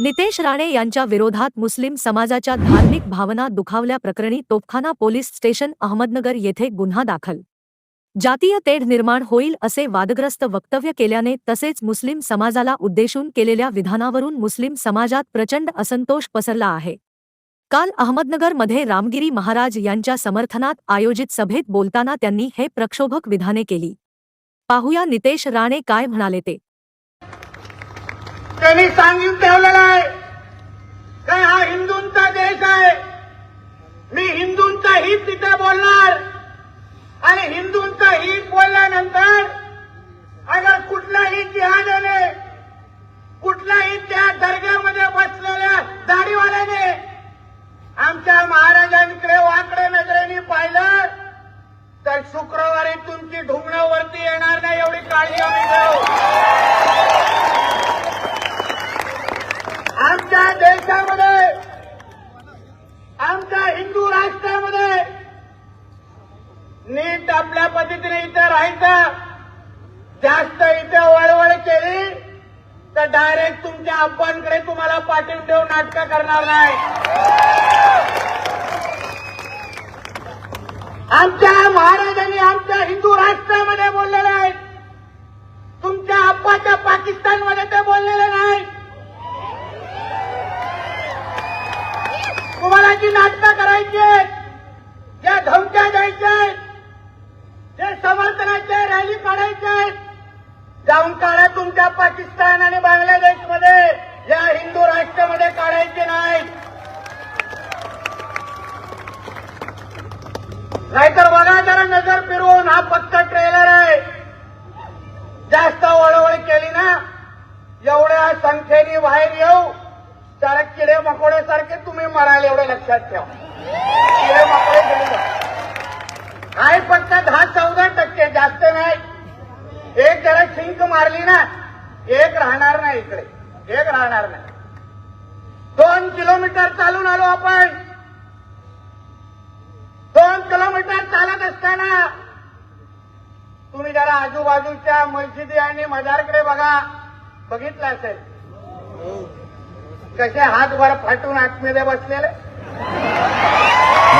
नितेश राणे यांच्या विरोधात मुस्लिम समाजाच्या धार्मिक भावना दुखावल्याप्रकरणी तोफखाना पोलीस स्टेशन अहमदनगर येथे गुन्हा दाखल. जातीय तेढ निर्माण होईल असे वादग्रस्त वक्तव्य केल्याने तसेच मुस्लिम समाजाला उद्देशून केलेल्या विधानावरून मुस्लिम समाजात प्रचंड असंतोष पसरला आहे. काल अहमदनगरमध्ये रामगिरी महाराज यांच्या समर्थनात आयोजित सभेत बोलताना त्यांनी हे प्रक्षोभक विधाने केली. पाहूया नितेश राणे काय म्हणाले ते. त्यांनी सांगून ठेवलेलं आहे काय हा हिंदूंचा देश आहे? मी हिंदूंचा हित तिथे बोलणार आणि हिंदूंचा हित बोलल्यानंतर अगर कुठल्याही जिहादाने कुठलाही त्या दर्ग्यामध्ये बसलेल्या दाढीवाल्याने आमच्या महाराजांकडे वाकडे नजरेने पाहिलं तर शुक्रवारी तुमची ढुंगणावरती येणार नाही एवढी काळजी आम्ही घेऊ आमच्या देशामध्ये आमच्या हिंदू राष्ट्रामध्ये नीट आपल्या पद्धतीने इथे राहायचं जास्त इथे वळवळ केली तर डायरेक्ट तुमच्या अप्पांकडे तुम्हाला पाठवून देऊन नाटकं करणार नाही. आमच्या महाराजांनी आमच्या हिंदू राष्ट्रामध्ये बोललेले आहेत तुमच्या अप्पाच्या पाकिस्तानमध्ये ते बोललेले नाही. तुम्हाला जी नाटकं करायची आहेत, ज्या धमक्या द्यायच्या आहेत, जे समर्थनाचे रॅली काढायचे आहेत, जाऊन काढा तुमच्या पाकिस्तान आणि बांगलादेशमध्ये या हिंदू राष्ट्रामध्ये काढायचे नाहीत नाहीतर बघा जरा नजर फिरवून हा फक्त ट्रेलर आहे. जास्त वळवळ केली ना एवढ्या संख्येने बाहेर येऊ. तर किडे मकोड्यासारखे तुम्ही मराल एवढे लक्षात ठेवा. किडे मकोडे आहे फक्त दहा चौदा टक्के जास्त नाही. एक जरा शिंक मारली ना एक राहणार नाही इकडे. एक राहणार नाही. दोन किलोमीटर चालून आलो आपण. दोन किलोमीटर चालत असताना तुम्ही जरा आजूबाजूच्या मस्जिदी आणि मजारकडे बघा. बघितलं असेल? कसे हातभर फाटून आतमध्ये बसलेले?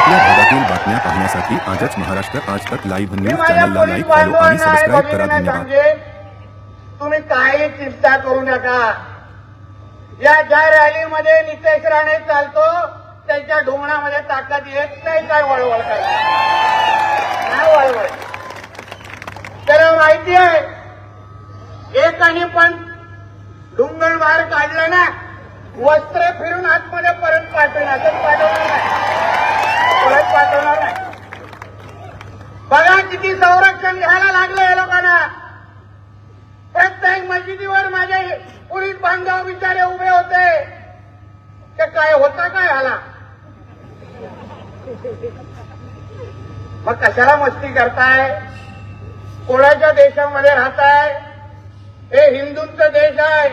आपल्या भागातील बातम्या पाहण्यासाठी आजच महाराष्ट्र आज तक लाईव्ह न्यूज चॅनलला लाईक फॉलो आणि सबस्क्राईब करा. धन्यवाद. तुम्ही काही चिंता करू नका. या ज्या रॅलीमध्ये नितेश राणे चालतो त्यांच्या ढोंगणामध्ये ताकद येत नाही काय वळवळ नाही वळवळ? त्याला माहिती आहे एकाने पण ढुंगण बाहेर काढलं ना वस्त्र फिरून आतमध्ये परत पाठवणार असं पाठवणार नाही. परत पाठवणार नाही. बघा किती संरक्षण घ्यायला लागलं या लोकांना. प्रत्येक मशिदीवर माझे पुरीत बांधव बिचारे उभे होते. ते काय होता काय आला मग कशाला मस्ती करताय? कोणाच्या देशामध्ये राहताय? हे हिंदूंचा देश आहे.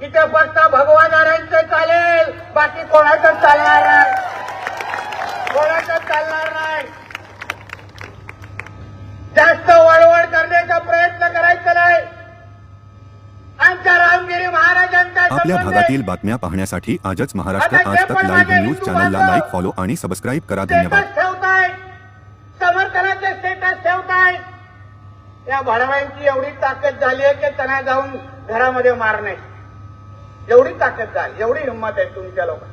इथे फक्त भगवानारायणचं चालेल बाकी कोणाचं चालणार नाही. कोणाचं चालणार नाही. जास्त वळवळ करण्याचा प्रयत्न करायचा नाही. आमच्या रामगिरी महाराजांचा आपल्या भागातील बातम्या पाहण्यासाठी आजच महाराष्ट्र आज तक लाईव्ह न्यूज चॅनलला लाईक फॉलो आणि सबस्क्राईब करा. धन्यवाद. स्टेटस ठेवताय. समर्थनाचे स्टेटस ठेवताय. या भडव्यांची एवढी ताकद झाली आहे की त्यांना जाऊन घरामध्ये मारणे. एवढी ताकद झाली एवढी हिंमत आहे तुमच्या लोकांना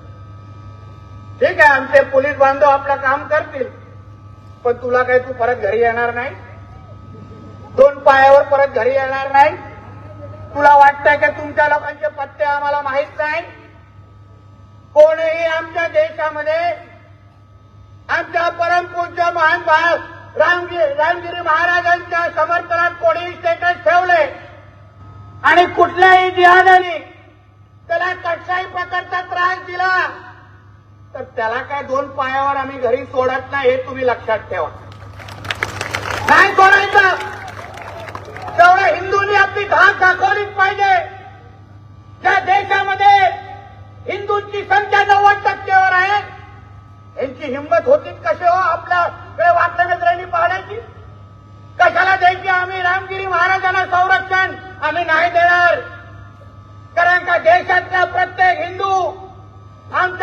ठीक आहे आमचे पोलीस बांधव आपलं काम करतील. पण तुला काही तू परत घरी येणार नाही? दोन पायावर परत घरी येणार नाही? तुला वाटतंय का तुमच्या लोकांचे पत्ते आम्हाला माहीत नाही? कोणीही आमच्या देशामध्ये आमच्या परमपूज्य महान भाग रामगिरी रामगिरी महाराजांच्या समर्थनात कोणी स्टेटस ठेवले आणि कुठल्याही जिहादाने त्याला कशाही प्रकारचा त्रास दिला? तर त्याला काय दोन पायावर आम्ही घरी सोडत नाही हे तुम्ही लक्षात ठेवा. नाही सोडायचं. तेवढ्या हिंदूंनी आपली धाक दाखवलीच पाहिजे. त्या देशामध्ये हिंदूंची संख्या नव्वद टक्केवर आहे. यांची हिंमत होती कसे हो? आपल्याकडे वाटल्या नजरेने पाहण्याची कशाला द्यायची आम्ही? रामगिरी महाराजांना संरक्षण आम्ही नाही देणार. कारण का देशातला प्रत्येक हिंदू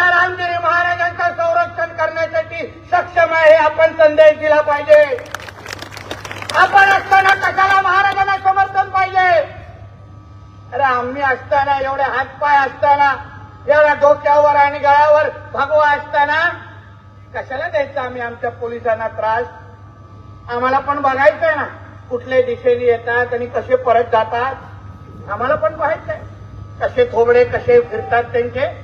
आमच्या रामगिरी महाराजांचं संरक्षण करण्यासाठी सक्षम आहे आपण संदेश दिला पाहिजे. आपण असताना कशाला महाराजांना समर्थन पाहिजे? अरे आम्ही असताना एवढे हातपाय असताना एवढ्या डोक्यावर आणि गळावर भगवा असताना कशाला द्यायचा आम्ही आमच्या पोलिसांना त्रास? आम्हाला पण बघायचंय ना कुठल्या दिशेने येतात आणि कसे परत जातात. आम्हाला पण पाहायचंय कसे थोबडे कसे फिरतात त्यांचे.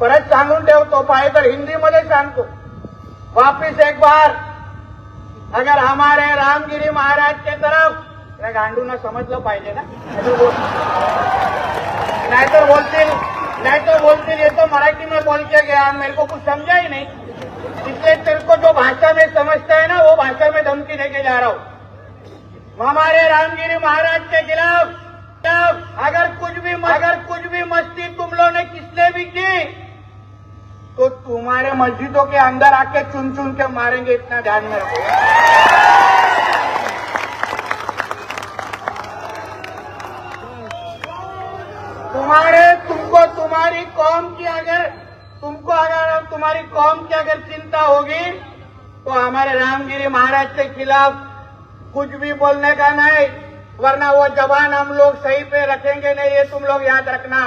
परत सांगून ठेवतो पाहिजे तर हिंदीमध्ये सांगतो. वापिस एक बार. अगर हमारे रामगिरी महाराज के तरफ. या गांडूंना समजलं पाहिजे ना? नाहीतर बोलतील. नाहीतर बोलतील. येतो मराठी में बोल के गया मेरे को कुछ समझा ही नहीं. इसलिए तेरे को जो भाषा में समझता है ना वो भाषा में धमकी देके जा रहा हूँ. हमारे रामगिरी महाराज के खिलाफ अगर कुछ भी अगर कुछ भी मस्ती तुम लोगों ने किसने भी की तो तुम्हारे मस्जिदों के अंदर आके चुन चुन के मारेंगे, इतना ध्यान में रखो। तुम्हारे, तुमको तुम्हारी कौम की अगर, तुमको अगर, तुम्हारी कौम की अगर चिंता होगी तो हमारे रामगिरी महाराज के खिलाफ कुछ भी बोलने का नहीं, वरना वो जवान हम लोग सही पे रखेंगे नहीं, ये तुम लोग याद रखना।